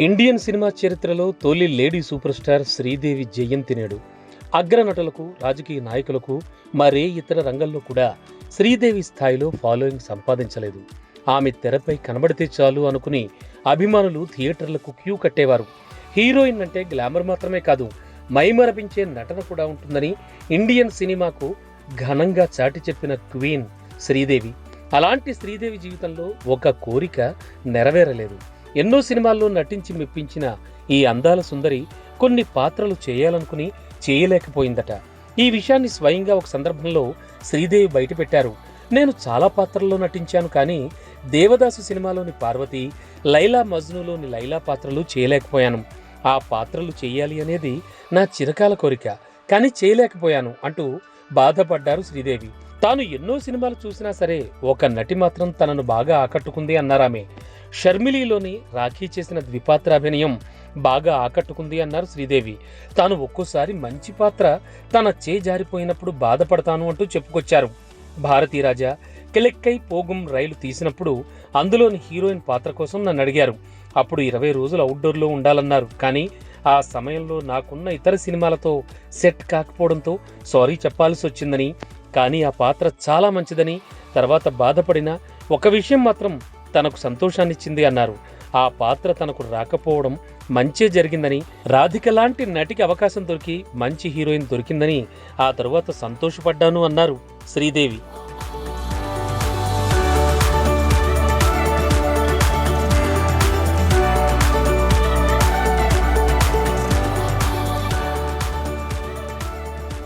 Indian cinema చరిత్రలో తొలి lady superstar Sridevi జయంతి నేడు. అగ్రనటులకు రాజకీయ నాయకులకు మరే ఇతర రంగంలో కూడా శ్రీదేవి స్థాయిలో ఫాలోయింగ్ సంపాదించలేదు. ఆమె తెరపై కనబడితే చాలు అనుకుని అభిమానులు థియేటర్లకు క్యూ కట్టేవారు. హీరోయిన్ అంటే గ్లామర్ మాత్రమే కాదు మైమరపించే నటన కూడా ఉంటుందని ఇండియన్ సినిమాకు ఘనంగా చాటి చెప్పిన క్వీన్ శ్రీదేవి. అలాంటి శ్రీదేవి జీవితంలో ఒక కోరిక నెరవేరలేదు. ఎన్నో సినిమాల్లో నటించి మెప్పించిన ఈ అందాల సుందరి కొన్ని పాత్రలు చేయాలనుకుని చేయలేకపోయిందట. ఈ విషయాన్ని స్వయంగా ఒక సందర్భంలో శ్రీదేవి బయటపెట్టారు. నేను చాలా పాత్రల్లో నటించాను కానీ దేవదాసు సినిమాలోని పార్వతి లైలా మజ్నులోని లైలా పాత్రలు చేయలేకపోయాను. ఆ పాత్రలు చేయాలి అనేది నా చిరకాల కోరిక. కానీ చేయలేకపోయాను అంటూ బాధపడ్డారు శ్రీదేవి. తాను ఎన్నో సినిమాలు చూసినా సరే ఒక నటి మాత్రం తనను బాగా ఆకట్టుకుంది అన్నారామె. షర్మిలీలోని రాఖీ చేసిన ద్విపాత్రాభినయం బాగా ఆకట్టుకుంది అన్నారు శ్రీదేవి. తాను ఒక్కోసారి మంచి పాత్ర తన చే జారిపోయినప్పుడు బాధపడతాను అంటూ చెప్పుకొచ్చారు. భారతీరాజా కిలెక్కై పోగుం రైలు తీసినప్పుడు అందులోని హీరోయిన్ పాత్ర కోసం నన్ను అడిగారు. అప్పుడు ఇరవై రోజులు అవుట్డోర్లో ఉండాలన్నారు. కానీ ఆ సమయంలో నాకున్న ఇతర సినిమాలతో సెట్ కాకపోవడంతో సారీ చెప్పాల్సి వచ్చిందని. కానీ ఆ పాత్ర చాలా మంచిదని తర్వాత బాధపడిన ఒక విషయం మాత్రం తనకు సంతోషాన్నిచ్చింది అన్నారు. ఆ పాత్ర తనకు రాకపోవడం మంచే జరిగిందని రాధిక లాంటి నటికి అవకాశం దొరికి మంచి హీరోయిన్ దొరికిందని ఆ తరువాత సంతోషపడ్డాను అన్నారు శ్రీదేవి.